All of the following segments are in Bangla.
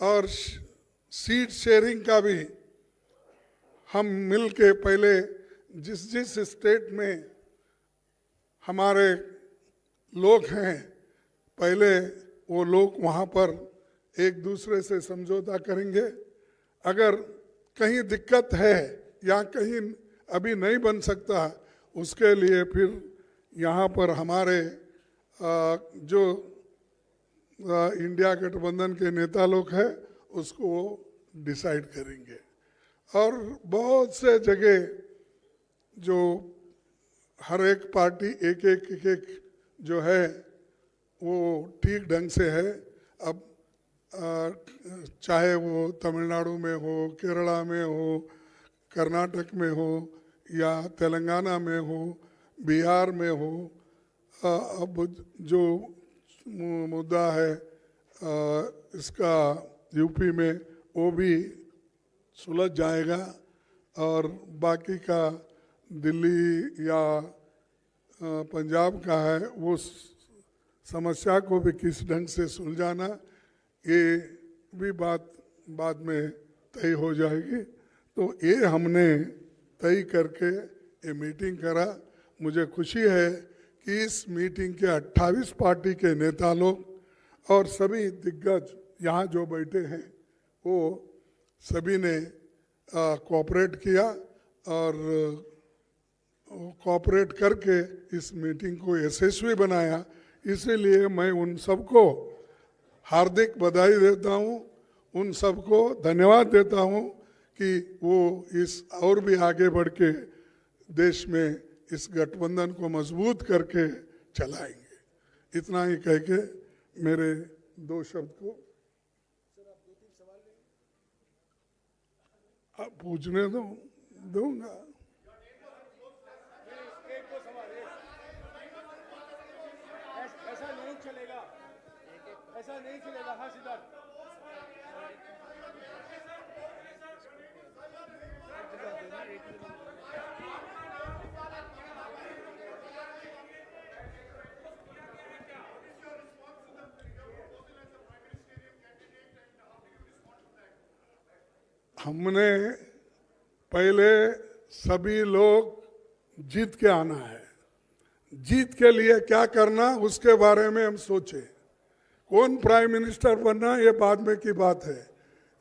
और सीट शेयरिंग का भी हम मिल के पहले जिस जिस स्टेट में हमारे लोग हैं, पहले वो लोग वहाँ पर एक दूसरे से समझौता करेंगे। अगर कहीं दिक्कत है या कहीं अभी नहीं बन सकता, उसके लिए फिर यहाँ पर हमारे जो इंडिया गठबंधन के नेता लोग हैं उसको वो डिसाइड करेंगे। और बहुत से जगह जो हर एक पार्टी एक एक एक एक जो है वो ठीक ढंग से है। अब अ, चाहे वो तमिलनाडु में हो केरला में हो कर्नाटक में हो या तेलंगाना में हो बिहार में हो अ, अब जो मुद्दा है इसका यूपी में वो भी सुलझ जाएगा और बाकी का दिल्ली या पंजाब का है, वो समस्या को भी किस ढंग से सुलझाना, ये भी बात बाद में तय हो जाएगी। तो ये हमने तय करके ये मीटिंग करा। मुझे खुशी है कि इस मीटिंग के 28 पार्टी के नेता लोग और सभी दिग्गज यहाँ जो बैठे हैं, वो सभी ने कोऑपरेट किया और कोऑपरेट करके इस मीटिंग को यशस्वी बनाया। इसीलिए मैं उन सबको हार्दिक बधाई देता हूँ, उन सबको धन्यवाद देता हूँ कि वो इस और भी आगे बढ़ के देश में इस गठबंधन को मज़बूत करके चलाएँगे। इतना ही कह के मेरे दो शब्द को आप पूछने दो, दूँगा। नहीं चलेगा हाँ सिद्धार्थ। हमने पहले सभी लोग जीत के आना है। जीत के लिए क्या करना, उसके बारे में हम सोचे। कौन प्राइम मिनिस्टर बनना, ये बाद में की बात है।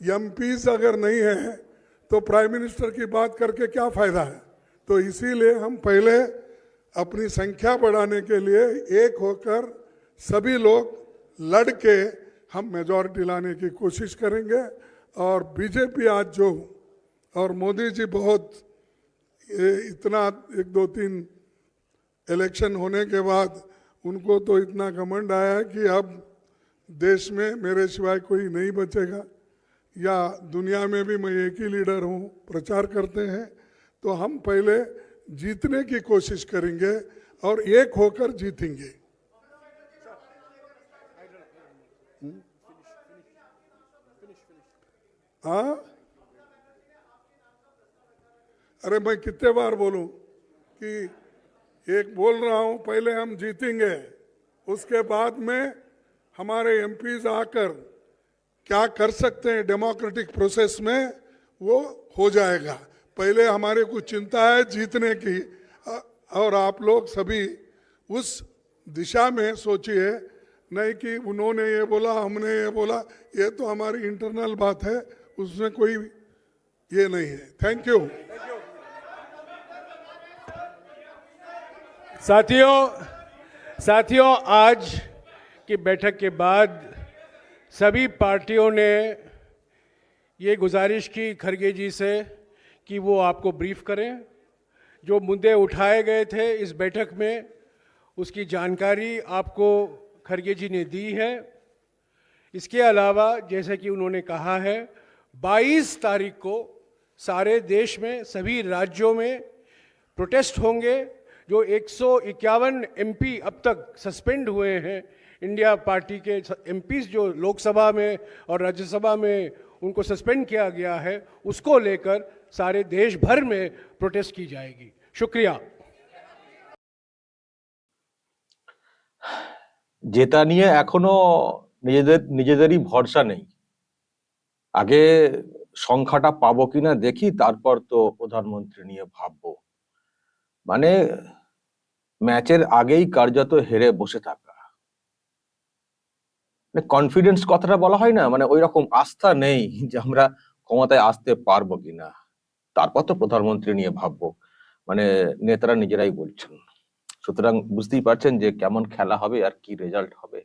एम अगर नहीं है तो प्राइम मिनिस्टर की बात करके क्या फ़ायदा है? तो इसीलिए हम पहले अपनी संख्या बढ़ाने के लिए एक होकर सभी लोग लड़ के हम मेजॉरिटी लाने की कोशिश करेंगे। और बीजेपी आज जो, और मोदी जी बहुत, ये इतना एक दो तीन इलेक्शन होने के बाद उनको तो इतना घमंड आया कि अब देश में मेरे सिवाय कोई नहीं बचेगा। या दुनिया में भी मैं एक ही लीडर हूँ, प्रचार करते हैं तो हम पहले जीतने की कोशिश करेंगे और एक होकर जीतेंगे। हाँ? अरे मैं कितने बार बोलूँ कि एक बोल रहा हूँ, पहले हम जीतेंगे, उसके बाद में हमारे एमपीज आकर क्या कर सकते हैं डेमोक्रेटिक प्रोसेस में, वो हो जाएगा। पहले हमारे को चिंता है जीतने की। और आप लोग सभी उस दिशा में सोचिए, नहीं कि उन्होंने ये बोला, हमने ये बोला, ये तो हमारी इंटरनल बात है। उसमें कोई ये नहीं है। थैंक यू साथियों साथियों, आज की बैठक के बाद सभी पार्टियों ने ये गुजारिश की खरगे जी से कि वो आपको ब्रीफ करें। जो मुद्दे उठाए गए थे इस बैठक में, उसकी जानकारी आपको खरगे जी ने दी है। इसके अलावा, जैसे कि उन्होंने कहा है 22 तारीख को सारे देश में सभी राज्यों में प्रोटेस्ट होंगे जो एक एमपी अब तक सस्पेंड हुए हैं इंडिया पार्टी के एमपीज जो लोकसभा में और राज्यसभा में उनको सस्पेंड किया गया है उसको लेकर सारे देश भर में प्रोटेस्ट की जाएगी शुक्रिया যেটা নিয়ে এখনো নিজেদের নিজেদেরই ভরসা নেই আগে সংখ্যাটা পাবো কিনা দেখি, তারপর তো প্রধানমন্ত্রী নিয়ে ভাববো। মানে ম্যাচের আগেই কার্যত হেরে বসে থাকা। মানে কনফিডেন্স কথাটা বলা হয় না মানে ওই রকম আস্থা নেই যে আমরা ক্ষমতায় আসতে পারব কিনা। তারপর তো প্রধানমন্ত্রী নিয়ে ভাববো। মানে নেতারা নিজেরাই বলছেন। সুতরাং বুঝতেই পারছেন যে কেমন খেলা হবে আর কি রেজাল্ট হবে।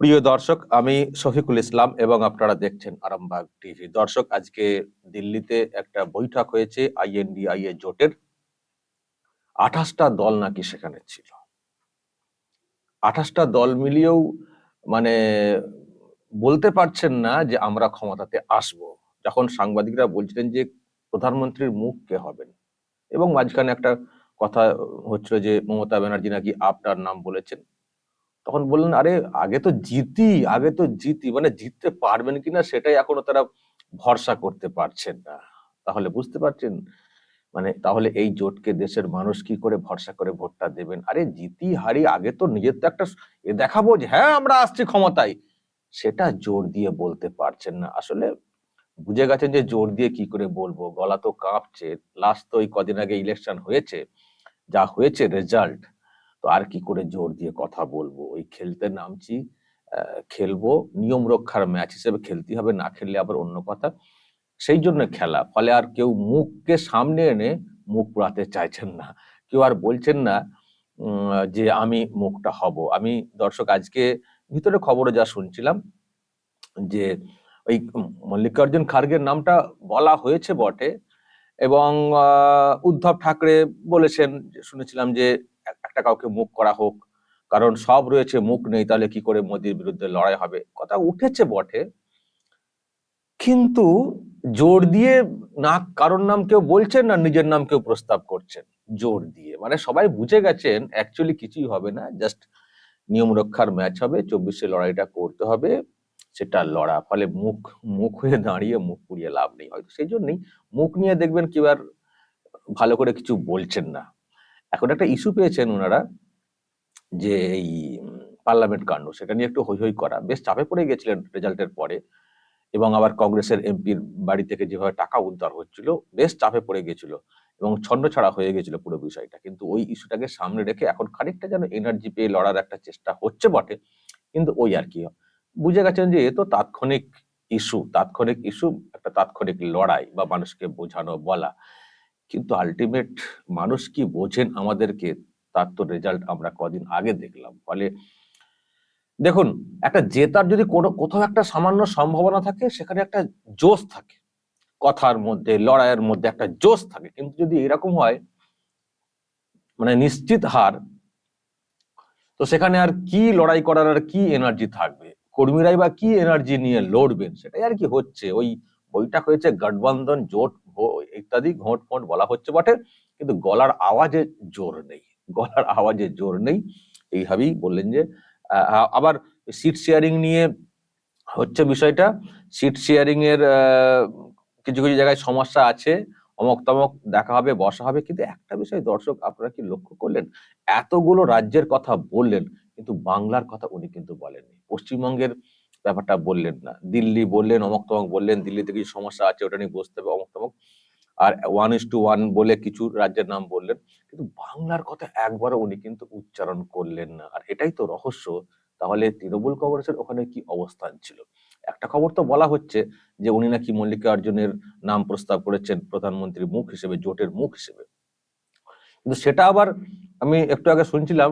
প্রিয় দর্শক, আমি শফিকুল ইসলাম এবং আপনারা দেখছেন আরামবাগ টিভি। দর্শক, আজকে দিল্লিতে একটা বৈঠক হয়েছে আইএনডিআই এর জোটের। আঠাশটা দল নাকি সেখানে ছিল। আঠাশটা দল মিলিয়েও মানে বলতে পারছেন না যে আমরা ক্ষমতাতে আসব। যখন সাংবাদিকরা বলছিলেন যে প্রধানমন্ত্রীর মুখ কে হবেন। এবং মাঝখানে একটা কথা হচ্ছিল যে মমতা ব্যানার্জি নাকি আপনার নাম বলেছেন। তখন বললেন, আরে, আগে তো জিতি, আগে তো জিতি মানে জিততে পারবেন কিনা সেটাই এখনও তারা ভরসা করতে পারছেন না। তাহলে বুঝতে পারছেন? মানে তাহলে এই জোটকে দেশের মানুষ কি করে ভরসা করে ভোটটা দেবেন? আরে, জিতি, হারি, আগে তো নিজের তো একটা এ দেখাবো যে হ্যাঁ আমরা আসছি ক্ষমতায়। সেটা জোর দিয়ে বলতে পারছেন না। আসলে বুঝে গেছেন যে, জোর দিয়ে কি করে বলব? গলা তো কাঁপছে। লাস্ট তো ওই কদিন আগে ইলেকশন হয়েছে। যা হয়েছে, রেজাল্ট তো আর কি করে জোর দিয়ে কথা বলব? ওই খেলতে নামছি খেলব, নিয়ম রক্ষার ম্যাচ হিসেবে খেলতে হবে, না খেললে আবার অন্য কথা। সেই জন্য খেলা, ফলে আর কেউ মুখকে সামনে এনে মুখ পোড়াতে চাইছেন না। কেউ আর বলছেন না যে আমি মুখটা হব। আমি দর্শক, আজকে ভিতরে খবরে যা শুনছিলাম, যে ওই মল্লিকার্জুন খার্গের নামটা বলা হয়েছে বটে এবং উদ্ধব ঠাকরে বলেছেন শুনেছিলাম যে একটা কাউকে মুখ করা হোক, কারণ সব রয়েছে, মুখ নেই, তাহলে কি করে মোদির বিরুদ্ধে লড়াই হবে? কথা উঠেছে বটে, কিন্তু জোর দিয়ে না কারোর নাম কেউ বলছেন না নিজের নাম কেউ প্রস্তাব করছেন, জোর দিয়ে। মানে সবাই বুঝে গেছেন অ্যাকচুয়ালি কিছুই হবে না জাস্ট নিয়ম রক্ষার ম্যাচ হবে, চব্বিশে লড়াইটা করতে হবে, সেটা লড়া, ফলে মুখ মুখ হয়ে দাঁড়িয়ে মুখ পুড়িয়ে লাভ নেই হয়তো, সেই জন্যই মুখ নিয়ে দেখবেন আর ভালো করে কিছু বলছেন না। এখন একটা ইস্যু পেয়েছেন ওনারা যে এই পার্লামেন্ট কাণ্ড, সেটা নিয়ে একটু হৈ হৈ করা। বেশ চাপে পড়ে গেছিলেন রেজাল্টের পরে এবং আবার কংগ্রেসের এমপির বাড়ি থেকে যেভাবে টাকা উদ্ধার হচ্ছিল, বেশ চাপে পড়ে গেছিল এবং ছন্ন ছাড়া হয়ে গেছিল পুরো বিষয়টা। কিন্তু ওই ইস্যুটাকে সামনে রেখে এখন খানিকটা যেন এনার্জি পেয়ে লড়ার একটা চেষ্টা হচ্ছে বটে, কিন্তু ওই আর কি। বুঝে গেছেন যে এ তো তাৎক্ষণিক ইস্যু তাৎক্ষণিক ইস্যু একটা তাৎক্ষণিক লড়াই বা মানুষকে বোঝানো, বলা। কিন্তু আলটিমেট মানুষ কি বোঝেন আমাদেরকে? তার তো রেজাল্ট আমরা কদিন আগে দেখলাম। ফলে দেখুন, একটা জেতার যদি কোনো, কোথাও একটা সামান্য সম্ভাবনা থাকে, সেখানে একটা জোশ থাকে। কথার মধ্যে, লড়াইয়ের মধ্যে একটা জোশ থাকে। কিন্তু যদি এরকম হয় মানে নিশ্চিত হার, তো সেখানে আর কি লড়াই করার আর কি এনার্জি থাকবে? কর্মীরাই বা কি এনার্জি নিয়ে লড়বেন? সেটাই আর কি হচ্ছে। ওই বইটা হয়েছে গঠবন্ধন জোট ইত্যাদি ঘোট ফোট বলা হচ্ছে বটে, কিন্তু গলার আওয়াজে জোর নেই, গলার আওয়াজে জোর নেই। এইভাবেই বললেন যে আবার সিট শেয়ারিং নিয়ে হচ্ছে বিষয়টা। সিট শেয়ারিং এর কিছু কিছু জায়গায় সমস্যা আছে, অমক তমক দেখা হবে, বসা হবে, কিন্তু একটা বিষয় দর্শক আপনারা কি লক্ষ্য করলেন? এতগুলো রাজ্যের কথা বললেন, কিন্তু বাংলার কথা উনি কিন্তু বলেননি। পশ্চিমবঙ্গের ব্যাপারটা বললেন না। দিল্লি বললেন, অমক তমক বললেন, দিল্লিতে কিছু সমস্যা আছে, ওটা নিয়ে বসতে হবে, অমক তমক আর ওয়ান ইস টু ওয়ান বলে কিছু রাজ্যের নাম বললেন, কিন্তু বাংলার কথা একবারও উনি কিন্তু উচ্চারণ করলেন না। আর এটাই তো রহস্য, তাহলে তৃণমূল কংগ্রেসের ওখানে কি অবস্থান ছিল? একটা খবর তো বলা হচ্ছে যে উনি নাকি মল্লিকার্জুনের নাম প্রস্তাব করেছেন প্রধানমন্ত্রীর মুখ হিসেবে, জোটের মুখ হিসেবে। কিন্তু সেটা আবার আমি একটু আগে শুনছিলাম,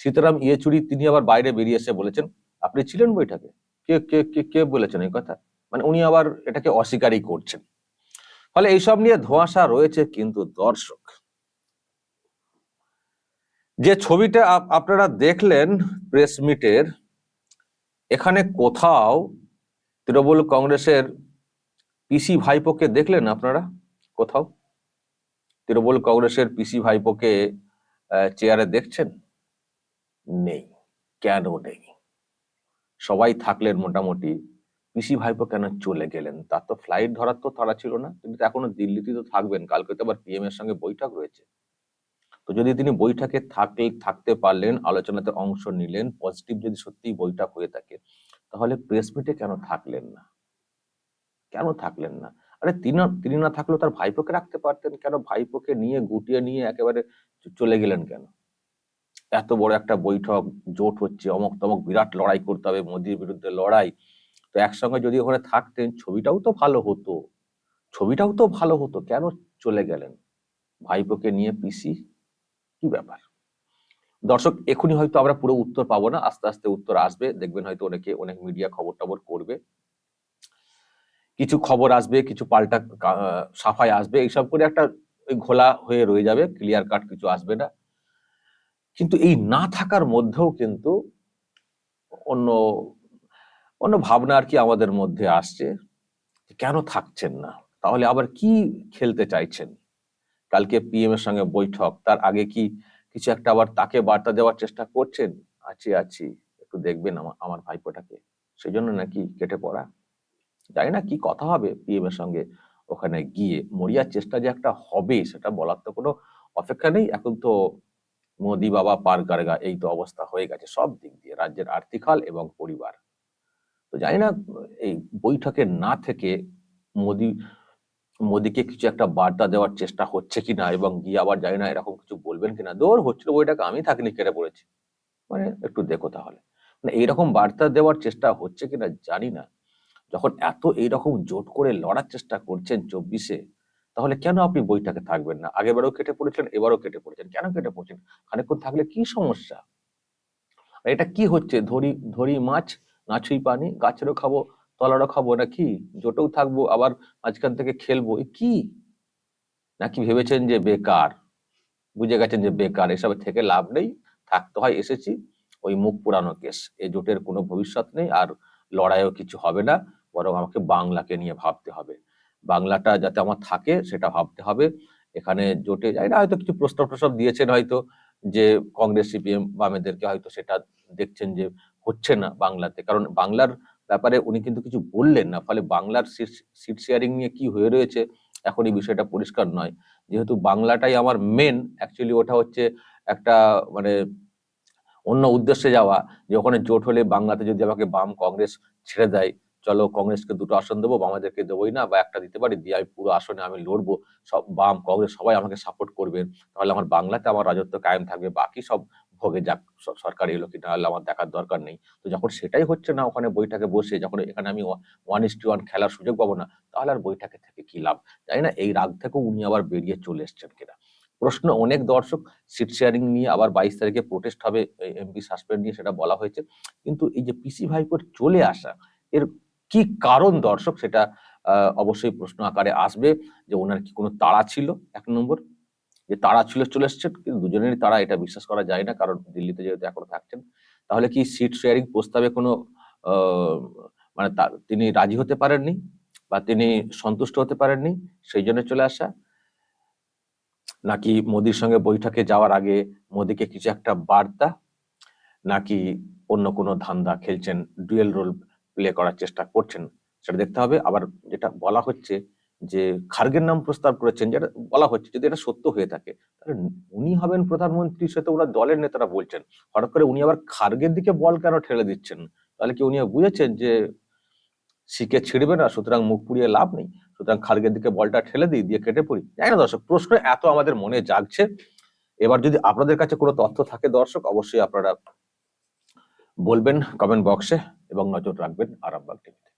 সীতারাম ইয়েচুরি তিনি আবার বাইরে বেরিয়ে এসে বলেছেন, আপনি ছিলেন বৈঠকে? কে কে কে কে বলেছেন এই কথা? মানে উনি আবার এটাকে অস্বীকারই করছেন। ফলে এইসব নিয়ে ধোঁয়াশা রয়েছে কিন্তু দর্শক। যে ছবিটা আপ- আপনারা দেখলেন প্রেস মিটের, এখানে কোথাও তৃণমূল কংগ্রেসের পিসি ভাইপোকে দেখলেন আপনারা? কোথাও? তৃণমূল কংগ্রেসের পিসি ভাইপোকে চেয়ারে দেখছেন? নেই, কেন নেই? সবাই থাকলেন মোটামুটি পিসি ভাইপো কেন চলে গেলেন? তার তো ফ্লাইট ধরার তো তারা ছিল না। তিনি তো এখনও দিল্লিতে তো থাকবেন। কালকে তো আবার পিএম এর সঙ্গে বৈঠক রয়েছে। তো যদি তিনি বৈঠকে থাকলে, থাকতে পারলেন, আলোচনাতে অংশ নিলেন পজিটিভ যদি সত্যি বৈঠক হয়ে থাকে, তাহলে প্রেস মিটে কেন থাকলেন না? কেন থাকলেন না? আরে তিনি তিনি না থাকলেও তার ভাইপোকে রাখতে পারতেন। কেন ভাইপোকে নিয়ে, গুটিয়ে নিয়ে একেবারে চলে গেলেন কেন? এত বড় একটা বৈঠক, জোট হচ্ছে অমক তমক বিরাট লড়াই করতে হবে, মোদির বিরুদ্ধে লড়াই। তো একসঙ্গে যদি ওখানে থাকতেন, ছবিটাও তো ভালো হতো। ছবিটাও তো ভালো হতো। কেন চলে গেলেন? ভাইপোকে নিয়ে পিসি কি ব্যাপার? দর্শক, এখনই হয়তো আমরা পুরো উত্তর পাবো না। আস্তে আস্তে উত্তর আসবে। দেখবেন হয়তো অনেকে, অনেক মিডিয়া খবর টবর করবে। কিছু খবর আসবে, কিছু পাল্টা সাফাই আসবে। এইসব করে একটা ঘোলা হয়ে রয়ে যাবে। ক্লিয়ার কাট কিছু আসবে না। কিন্তু এই না থাকার মধ্যেও কিন্তু অন্য অন্য ভাবনা আর কি আমাদের মধ্যে আসছে কেন থাকছেন না? তাহলে আবার কি খেলতে চাইছেন? কালকে পিএম এর সঙ্গে বৈঠক, তার আগে কি কিছু একটা আবার তাকে বার্তা দেওয়ার চেষ্টা করছেন? আছি আছি, একটু দেখবেন আমার আমার ভাইপোটাকে। সেই জন্য নাকি কেটে পড়া? জানি না কি কথা হবে পিএম এর সঙ্গে ওখানে গিয়ে। মরিয়ার চেষ্টা যে একটা হবে সেটা বলার তো কোনো অপেক্ষা নেই। এখন তো মোদি বাবা পার গারগা এই তো অবস্থা হয়ে গেছে সব দিক দিয়ে। রাজ্যের আর্থিক হাল এবং পরিবার। জানি না, এই বৈঠকে না থেকে মোদি, মোদিকে কিছু একটা বার্তা দেওয়ার চেষ্টা হচ্ছে কিনা এবং গিয়ে আবার জানি না এরকম কিছু বলবেন কিনা। দৌড় হচ্ছিল বইটাকে, আমি থাকিনি কেটে পড়েছি মানে একটু দেখো তাহলে। মানে এইরকম বার্তা দেওয়ার চেষ্টা হচ্ছে কিনা জানি না। যখন এত এইরকম জোট করে লড়ার চেষ্টা করছেন চব্বিশে, তাহলে কেন আপনি বইটাকে থাকবেন না? আগেবারও কেটে পড়েছেন এবারও কেটে পড়েছেন। কেন কেটে পড়ছেন? খানিকক্ষণ থাকলে কি সমস্যা? এটা কি হচ্ছে? ধরি ধরি মাছ নাছুই পানি, গাছেরও খাব, তলারও খাব না কি জোটেও থাকব, আবার মাঝখান থেকে খেলব, এ কি? নাকি ভেবেছেন যে বেকার? বুঝে গেছেন যে বেকার, এসব থেকে লাভ নেই, থাকতে হয়, এসেছি। ওই মুখ পুরানো কেস এই জোটের কোনো ভবিষ্যৎ নেই, আর লড়াইও কিছু হবে না, বরং আমাকে বাংলাকে নিয়ে ভাবতে হবে। বাংলাটা যাতে আমার থাকে, সেটা ভাবতে হবে। এখানে জোটে যাই না, হয়তো কিছু প্রস্তাব প্রস্তাব দিয়েছেন হয়তো, যে কংগ্রেস, সিপিএম বামেদেরকে হয়তো সেটা দেখছেন যে হচ্ছে না বাংলাতে। কারণ বাংলার ব্যাপারে উনি কিন্তু কিছু বললেন না। ফলে বাংলার সিট শেয়ারিং নিয়ে কি হয়ে রয়েছে এখন এই বিষয়টা পরিষ্কার নয়। যেহেতু বাংলাটাই আমার মেন অ্যাকচুয়ালি ওটা হচ্ছে একটা মানে অন্য উদ্দেশ্যে যাওয়া। যে ওখানে জোট হলে বাংলাতে যদি আমাকে বাম কংগ্রেস ছেড়ে দেয়, চলো কংগ্রেসকে দুটো আসন দেবো, বামাদেরকে দেবোই না, বা একটা দিতে পারি, দিয়ে আমি পুরো আসনে আমি লড়বো। সব বাম কংগ্রেস সবাই আমাকে সাপোর্ট করবে। তাহলে আমার বাংলাতে আমার রাজত্ব কায়েম থাকবে। বাকি সব ভোগে যাক সরকার এলো কি না হলে আমার দেখার দরকার নেই। তো যখন সেটাই হচ্ছে না, ওখানে বইটাকে বসে যখন এখানে আমি ওয়ান ইস ওয়ান খেলার সুযোগ পাবো না, তাহলে আর বইটাকে থেকে কি লাভ? জানি না, এই রাগ থেকেও উনি আবার বেরিয়ে চলে এসছেন কিনা? প্রশ্ন অনেক দর্শক সিট শেয়ারিং নিয়ে আবার বাইশ তারিখে প্রোটেস্ট হবে এমপি সাসপেন্ড নিয়ে সেটা বলা হয়েছে। কিন্তু এই যে পিসি ভাইপোর চলে আসা, এর কি কারণ দর্শক? সেটা অবশ্যই প্রশ্ন আকারে আসবে যে ওনার কি কোনো তাড়া ছিল? এক নম্বর। যে তারা ছিল, চলে এসছেন কিন্তু দুজনেরই তারা এটা বিশ্বাস করা যায় না, কারণ দিল্লিতে যেহেতু এখনও থাকছেন। তাহলে কি সিট শেয়ারিং প্রস্তাবে কোনো মানে তিনি রাজি হতে পারেননি বা তিনি সন্তুষ্ট হতে পারেননি? সেই জন্য চলে আসা? নাকি মোদির সঙ্গে বৈঠকে যাওয়ার আগে মোদিকে কিছু একটা বার্তা? নাকি অন্য কোনো ধান্দা খেলছেন ডুয়েল রোল প্লে করার চেষ্টা করছেন? সেটা দেখতে হবে। আবার যেটা বলা হচ্ছে যে খার্গের নাম প্রস্তাব করেছেন, যেটা বলা হচ্ছে যদি এটা সত্য হয়ে থাকে, তাহলে উনি হবেন প্রধানমন্ত্রী সেটা ওরা দলের নেতারা বলছেন। হঠাৎ করে উনি আবার খার্গের দিকে বল কেন ঠেলে দিচ্ছেন? তাহলে কি উনি বুঝেছেন যে শিখে ছিড়বে না, সুতরাং মুখ পুড়িয়ে লাভ নেই? সুতরাং খার্গের দিকে বলটা ঠেলে দিই, দিয়ে কেটে পড়ি? জানি না দর্শক, প্রশ্ন এত আমাদের মনে জাগছে। এবার যদি আপনাদের কাছে কোনো তথ্য থাকে দর্শক, অবশ্যই আপনারা বলবেন কমেন্ট বক্সে এবং নজর রাখবেন আরামবাগ টিভিতে।